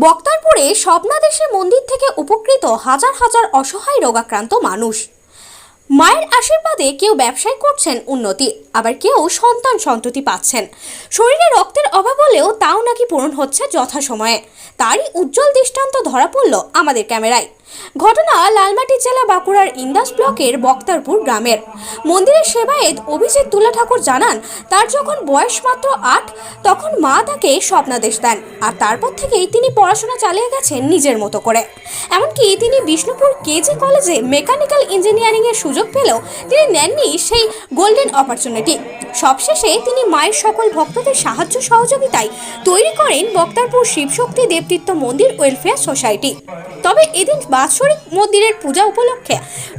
বক্তারপুরে স্বপ্নাদেশের মন্দির থেকে উপকৃত হাজার হাজার অসহায় রোগাক্রান্ত মানুষ। মায়ের আশীর্বাদে কেউ ব্যবসায় করছেন উন্নতি, আবার কেউ সন্তান সন্ততি পাচ্ছেন। শরীরে রক্তের অভাব হলেও তাও নাকি পূরণ হচ্ছে যথাসময়ে। তারই উজ্জ্বল দৃষ্টান্ত ধরা পড়ল আমাদের ক্যামেরায়। ঘটনা লালমাটি জেলা বাঁকুড়ার ইন্দাস ব্লকের বক্তারপুর গ্রামের। মন্দিরের সেবায়েত অভিজিৎ তুলা ঠাকুর জানান, তার যখন বয়স মাত্র আট, তখন মা তাকে স্বপ্নাদেশ দেন, আর তারপর থেকেই তিনি পড়াশোনা চালিয়ে গেছেন নিজের মতো করে। এমনকি তিনি বিষ্ণুপুর কেজি কলেজে মেকানিক্যাল ইঞ্জিনিয়ারিংয়ের সুযোগ পেলেও তিনি নেননি সেই গোল্ডেন অপরচুনিটি। সবশেষে তিনি মায়ের সকল ভক্তদের সাহায্য সহযোগিতায় তৈরি করেন বক্তারপুর শিবশক্তি দেবতীর্থ মন্দির ওয়েলফেয়ার সোসাইটি। তবে এদিন বাৎসরিক মন্দিরের পূজা উপলক্ষে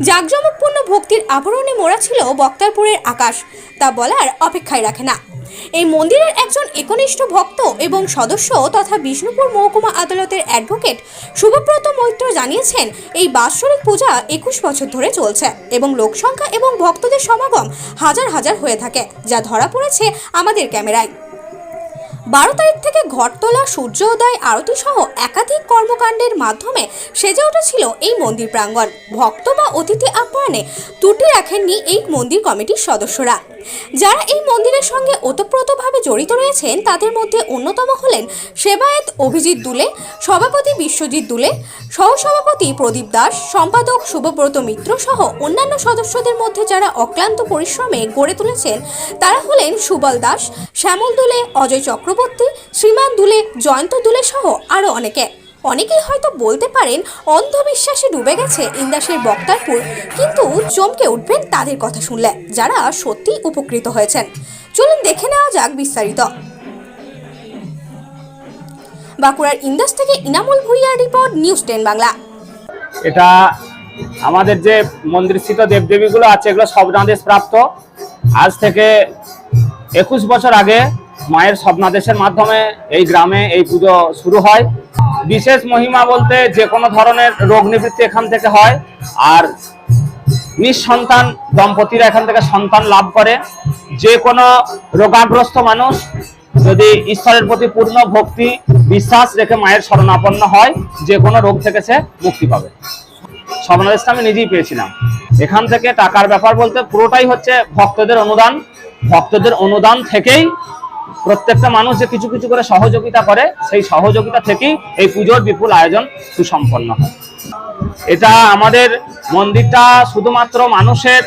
জাঁকজমকপূর্ণ ভক্তির আবরণে মোড়া ছিল বক্তারপুরের আকাশ। তা বলার অপেক্ষায় রাখে না। এই মন্দিরের একজন একনিষ্ঠ ভক্ত এবং সদস্য তথা বিষ্ণুপুর মহকুমা আদালতের অ্যাডভোকেট শুভব্রত মৈত্র জানিয়েছেন, এই বাৎসরিক পূজা একুশ বছর ধরে চলছে এবং লোকসংখ্যা এবং ভক্তদের সমাগম হাজার হাজার হয়ে থাকে, যা ধরা পড়েছে আমাদের ক্যামেরায়। বারো তারিখ থেকে ঘরতলা সূর্যোদয় আরতি সহ একাধিক কর্মকাণ্ডের মাধ্যমে সেজে উঠেছিল এই মন্দির প্রাঙ্গণ। ভক্ত বা অতিথি আপ্যায়নে ত্রুটি রাখেননি এই মন্দির কমিটির সদস্যরা। যারা এই মন্দিরের সঙ্গে ওতপ্রোতভাবে জড়িত রয়েছেন, তাদের মধ্যে অন্যতম হলেন সেবায়েত অভিজিৎ দুলে, সভাপতি বিশ্বজিৎ দুলে, সহসভাপতি প্রদীপ দাস, সম্পাদক শুভব্রত মিত্র সহ অন্যান্য সদস্যদের মধ্যে যারা অক্লান্ত পরিশ্রমে গড়ে তুলেছেন, তারা হলেন সুবল দাস, শ্যামল দুলে, অজয় চক্রবর্তী শ্রীমান দুলে, জয়ন্ত দুলে সহ আরও অনেকে। অনেকেই হয়তো বলতে পারেন অন্ধবিশ্বাসে ডুবে গেছে ইন্দাসের বক্তারপুর, কিন্তু চমকে উঠবেন তাদের কথা শুনলে, যারা সত্যি উপকৃত হয়েছেন। চলুন দেখে নেওয়া যাক বিস্তারিত। বাঁকুড়ার ইন্দাস থেকে ইনামুল ভুইয়ার রিপোর্ট, নিউজ টেন বাংলা। এটা আমাদের যে মন্দিরস্থিত দেবদেবীগুলো আছে, এগুলো স্বপ্নাদেশ প্রাপ্ত। আজ থেকে একুশ বছর আগে মায়ের স্বপ্নাদেশের মাধ্যমে এই গ্রামে এই পুজো শুরু হয়। বিশেষ মহিমা বলতে যে কোনো ধরনের রোগ নিবৃত্তি এখান থেকে হয় আর নিঃসন্তান দম্পতিরা এখান থেকে সন্তান লাভ করে। যে কোনো রোগাগ্রস্ত মানুষ যদি ঈশ্বরের প্রতি পূর্ণ ভক্তি, বিশ্বাস রেখে মায়ের শরণাপন্ন হয়, যে কোনো রোগ থেকে সে মুক্তি পাবে। স্বপ্নাদেশটা আমি নিজেই পেয়েছিলাম। এখান থেকে টাকার ব্যাপার বলতে পুরোটাই হচ্ছে ভক্তদের অনুদান। ভক্তদের অনুদান থেকেই প্রত্যেকটা মানুষ যে কিছু কিছু করে সহযোগিতা করে, সেই সহযোগিতা থেকেই এই পুজোর বিপুল আয়োজন সুসম্পন্ন হয়। এটা আমাদের মন্দিরটা শুধুমাত্র মানুষের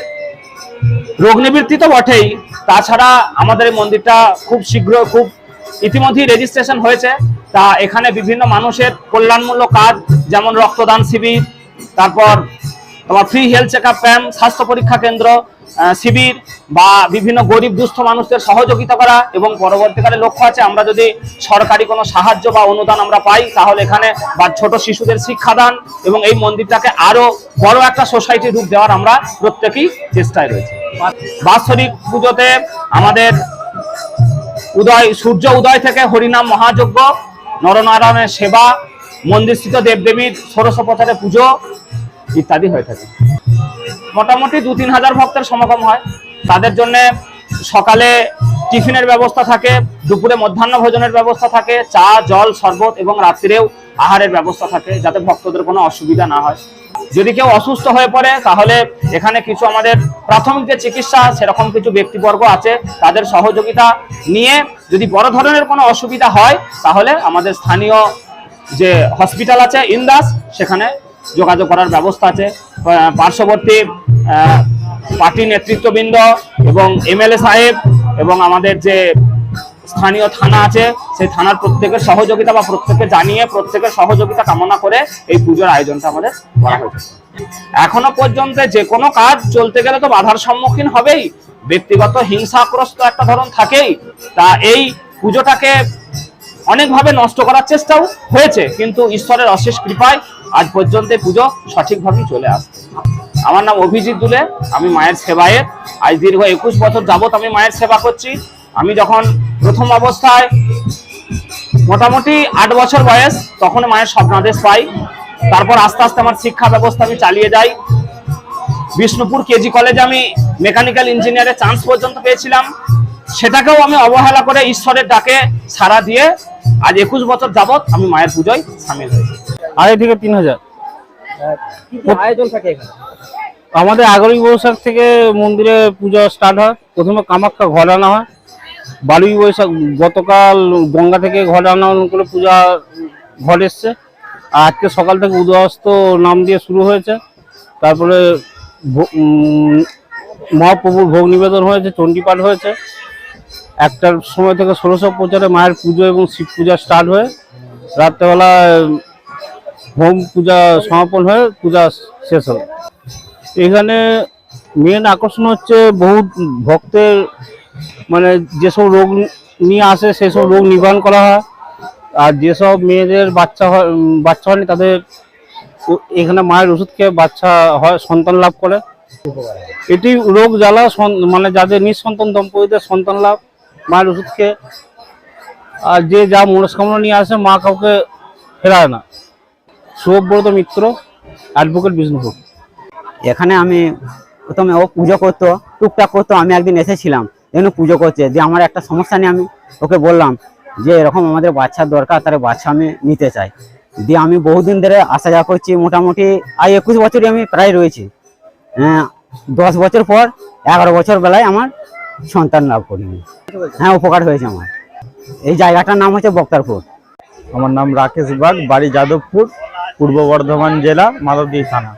রোগ নিবৃত্তি তো বটেই, তাছাড়া আমাদের মন্দিরটা খুব শীঘ্র, খুব ইতিমধ্যেই রেজিস্ট্রেশন হয়েছে। তা এখানে বিভিন্ন মানুষের কল্যাণমূলক কাজ, যেমন রক্তদান শিবির, তারপর তোমার free health check up camp স্বাস্থ্য পরীক্ষা কেন্দ্র শিবির বা বিভিন্ন গরিব দুস্থ মানুষদের সহযোগিতা করা এবং পরবর্তীকালে লক্ষ্য আছে আমরা যদি সরকারি কোনো সাহায্য বা অনুদান আমরা পাই, তাহলে এখানে বা ছোট শিশুদের শিক্ষাদান এবং এই মন্দিরটাকে আরও বড় একটা সোসাইটি রূপ দেওয়ার আমরা প্রত্যেকেই চেষ্টায় রয়েছে। বাৎসরিক পুজোতে আমাদের উদয়, সূর্য উদয় থেকে হরিনাম মহাযজ্ঞ, নরনারায়ণের সেবা, মন্দিরস্থিত দেবদেবীর ষোড়শোপচারে পুজো ইত্যাদি হয়ে থাকে। মোটামুটি দু তিন হাজার ভক্তের সমাগম হয়। তাদের জন্য সকালে টিফিনের ব্যবস্থা থাকে, দুপুরে মধ্যাহ্ন ভোজনের ব্যবস্থা থাকে, চা, জল, শরবত এবং রাত্রিরেও আহারের ব্যবস্থা থাকে যাতে ভক্তদের কোনো অসুবিধা না হয়। যদি কেউ অসুস্থ হয়ে পড়ে, তাহলে এখানে কিছু আমাদের প্রাথমিক যে চিকিৎসা, সেরকম কিছু ব্যক্তিবর্গ আছে, তাদের সহযোগিতা নিয়ে যদি বড় ধরনের কোনো অসুবিধা হয়, তাহলে আমাদের স্থানীয় যে হসপিটাল আছে ইন্দাস, সেখানে যোগাযোগ করার ব্যবস্থা আছে। পার্শ্ববর্তী পার্টি নেতৃত্ববৃন্দ এবং এমএলএ সাহেব এবং আমাদের যে স্থানীয় থানা আছে, সেই থানার প্রত্যেকের সহযোগিতা বা প্রত্যেককে জানিয়ে প্রত্যেকের সহযোগিতা কামনা করে এই পুজোর আয়োজনটা আমাদের করা হয়েছে। এখনও পর্যন্ত যে কোনো কাজ চলতে গেলে তো বাধার সম্মুখীন হবেই। ব্যক্তিগত হিংসাগ্রস্ত একটা ধরন থাকেই। তা এই পুজোটাকে অনেকভাবে নষ্ট করার চেষ্টাও হয়েছে, কিন্তু ঈশ্বরের অশেষ কৃপায় আজ পর্যন্ত পুজো সঠিকভাবেই চলে আসছে। আমার নাম অভিজিৎ দুলে, আমি মায়ের সেবায়ের। আজ দীর্ঘ একুশ বছর যাবত আমি মায়ের সেবা করছি। আমি যখন প্রথম অবস্থায় মোটামুটি আট বছর বয়স, তখন মায়ের স্বপ্নাদেশ পাই। তারপর আস্তে আস্তে আমার শিক্ষা ব্যবস্থা আমি চালিয়ে যাই। বিষ্ণুপুর কেজি কলেজে আমি মেকানিক্যাল ইঞ্জিনিয়ারের চান্স পর্যন্ত পেয়েছিলাম। সেটাকেও আমি অবহেলা করে ঈশ্বরের ডাকে সাড়া দিয়ে আজ একুশ বছর যাবত আমি মায়ের পুজোয় সামিল হয়েছি আড়াই থেকে তিন হাজার। কি কি আয়োজন থাকে এখানে? আমাদের এগারোই বৈশাখ থেকে মন্দিরে পুজো স্টার্ট হয়। প্রথমে কামাখ্যা ঘর আনা হয়। বারোই বৈশাখ গতকাল গঙ্গা থেকে ঘর আনা করে পূজা ঘর এসছে। আর আজকে সকাল থেকে উদয়স্ত নাম দিয়ে শুরু হয়েছে। তারপরে মহাপ্রভুর ভোগ নিবেদন হয়েছে চণ্ডীপাঠ হয়েছে। একটার সময় থেকে ষোলোশো প্রচারে মায়ের পুজো এবং শিব পূজা স্টার্ট হয়ে রাত্রেবেলা হোম পূজা সমাপন হয়ে, পূজা শেষ হবে এখানে মেন আকর্ষণ হচ্ছে বহু ভক্তের মানে যেসব রোগ নিয়ে আসে, সেসব রোগ নিবারণ করা হয়। আর যেসব মেয়েদের বাচ্চা হয় বাচ্চা হয়নি, তাদের এখানে মায়ের ওষুধ খেয়ে বাচ্চা হয়, সন্তান লাভ করে। এটি রোগ জ্বালা মানে যাদের নিঃসন্তান দম্পতিদের সন্তান লাভ, মায়ের ওষুধ খেয়ে। আর যে যা মনস্কামনা নিয়ে আসে, মা কাউকে ফেরায় না। শুভব্রত মিত্র অ্যাডভোকেট বিষ্ণুপুর। এখানে আমি প্রথমে ও পুজো করতো টুকটাক করতো আমি একদিন এসেছিলাম এখানে পুজো করছে। দিয়ে আমার একটা সমস্যা নিয়ে আমি ওকে বললাম যে এরকম আমাদের বাচ্চার দরকার তার বাচ্চা আমি নিতে চাই। দিয়ে আমি বহুদিন ধরে আসা যাওয়া করছি মোটামুটি আই একুশ বছরই আমি প্রায় রয়েছি। হ্যাঁ দশ বছর পর এগারো বছর বেলায় আমার সন্তান লাভ করিনি। হ্যাঁ উপকার হয়েছে আমার। এই জায়গাটার নাম হচ্ছে বক্তারপুর। আমার নাম রাকেশ বাগ বাড়ি যাদবপুর। পূর্ব বর্ধমান জেলা মাধবদী থানা।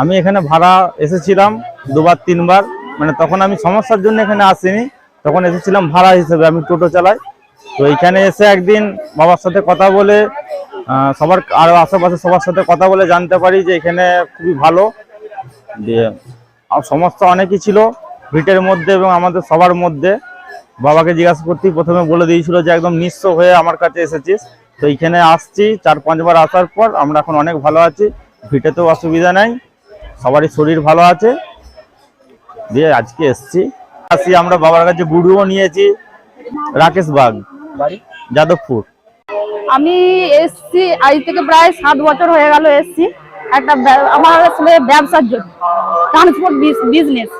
আমি এখানে ভাড়া এসেছিলাম দুবার, তিনবার। মানে তখন আমি সমস্যার জন্য এখানে আসিনি। তখন এসেছিলাম ভাড়া হিসেবে, আমি টোটো চালাই। তো এখানে এসে একদিন বাবার সাথে কথা বলে সবার আরও আশেপাশে সবার সাথে কথা বলে জানতে পারি যে এখানে খুবই ভালো। দিয়ে সমস্যা অনেকই ছিল ভিটের মধ্যে এবং আমাদের সবার মধ্যে। বাবাকে জিজ্ঞাসা করতেই প্রথমে বলে দিয়েছিল যে একদম নিঃস্ব হয়ে আমার কাছে এসেছিস। তো এইখানে আসছি চার পাঁচবার আসার পর আমরা এখন অনেক ভালো আছি ভিটেতেও অসুবিধা নাই সবারই শরীর ভালো আছে। দিয়ে আজকে এসছি। আসি আমরা বাবার কাছে গুরুও নিয়েছি রাকেশ বাগ যাদবপুর। আমি এসছি আজ থেকে প্রায় সাত বছর হয়ে গেল এসছি একটা ব্যা- আমার আসলে ব্যবসার জন্য ট্রান্সপোর্ট বিজনেস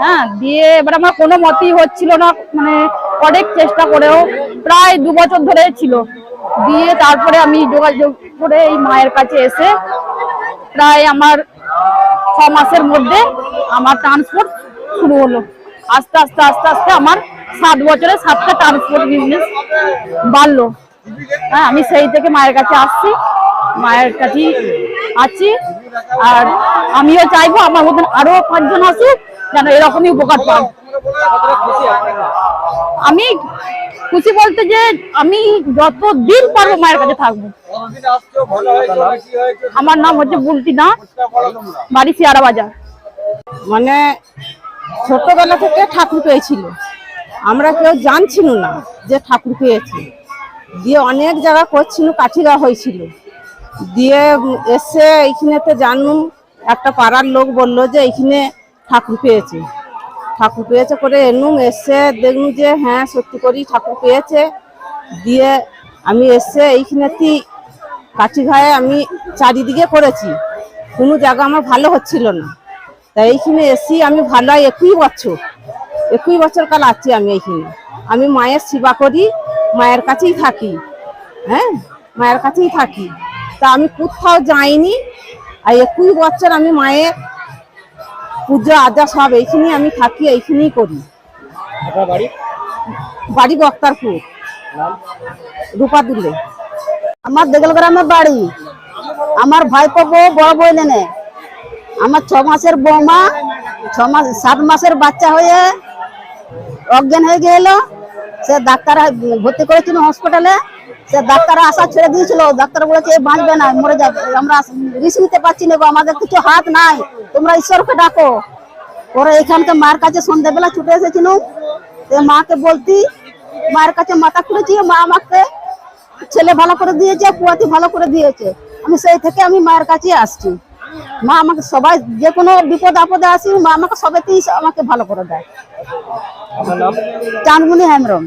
হ্যাঁ দিয়ে এবার আমার কোনো মতেই হচ্ছিল না মানে অনেক চেষ্টা করেও প্রায় দু বছর ধরে ছিল। দিয়ে তারপরে আমি যোগাযোগ করে এই মায়ের কাছে এসে প্রায় আমার ছ মাসের মধ্যে আমার ট্রান্সপোর্ট শুরু হলো। আস্তে আস্তে আস্তে আস্তে আমার সাত বছরে সাতটা ট্রান্সপোর্ট বিজনেস বাড়লো। হ্যাঁ আমি সেই থেকে মায়ের কাছে আসছি, মায়ের কাছেই আছি। আর আমিও চাইব আমার মতন আরও পাঁচজন আসুক, যেন এরকমই উপকার পান। আমি খুশি বলতে যে আমি যত দিন পারব মায়ের কাছে থাকব। আমার নাম হচ্ছে বুলটি না বাড়ি শিয়ারা বাজার। মানে ছোটবেলা থেকে ঠাকুর পেয়েছিল। আমরা কেউ জানছিল না যে ঠাকুর পেয়েছে। দিয়ে অনেক জায়গা করছিল কাঠিগা হয়েছিল। দিয়ে এসে এইখানেতে জানুন একটা পাড়ার লোক বলল যে এইখানে ঠাকুর পেয়েছে। ঠাকুর পেয়েছে করে এনুম এসে দেখলুম যে হ্যাঁ সত্যি করি ঠাকুর পেয়েছে। দিয়ে আমি এসে এইখানেতেই কাঠিঘায়ে আমি চারিদিকে করেছি। কোনো জায়গা আমার ভালো হচ্ছিল না। তাই এইখানে এসি আমি ভালো একই বছর একই বছর কাল আছি আমি এইখানে। আমি মায়ের সেবা করি, মায়ের কাছেই থাকি। হ্যাঁ মায়ের কাছেই থাকি। তা আমি কোথাও যাইনি। আর একই বছর আমি মায়ের পুজো আজা সব এইখানেই আমি থাকি এইখানেই করি। বাড়ি? বাড়ি বক্তারপুর। রূপা দিলে আমার দেগল গ্রামের বাড়ি। আমার ভাই পাবো বড় বই নেনে আমার ছ মাসের বৌমা ছ মাস সাত মাসের বাচ্চা হয়ে অজ্ঞান হয়ে গেল। সে ডাক্তার ভর্তি করেছিল হসপিটালে। সে ডাক্তার আশা ছেড়ে দিয়েছিল। ডাক্তার বলেছে "এ বাঁচবে না মরে যাবে। আমরা রিস্ক নিতে পারছি না গো, আমাদের কিছু হাত নাই। তোমরা ঈশ্বরকে ডাকো। পরে এখানকে মার কাছে সন্ধ্যাবেলা ছুটে এসেছিল মাকে বলতি মায়ের কাছে মাথা খুলেছি মা আমাকে ছেলে ভালো করে দিয়েছে পুয়াতি ভালো করে দিয়েছে। আমি সেই থেকে আমি মায়ের কাছে আসছি। মা আমাকে সবাই যে কোনো বিপদ আপদে আসি মা আমাকে সবেতেই আমাকে ভালো করে দেয়। নাম? হেমরম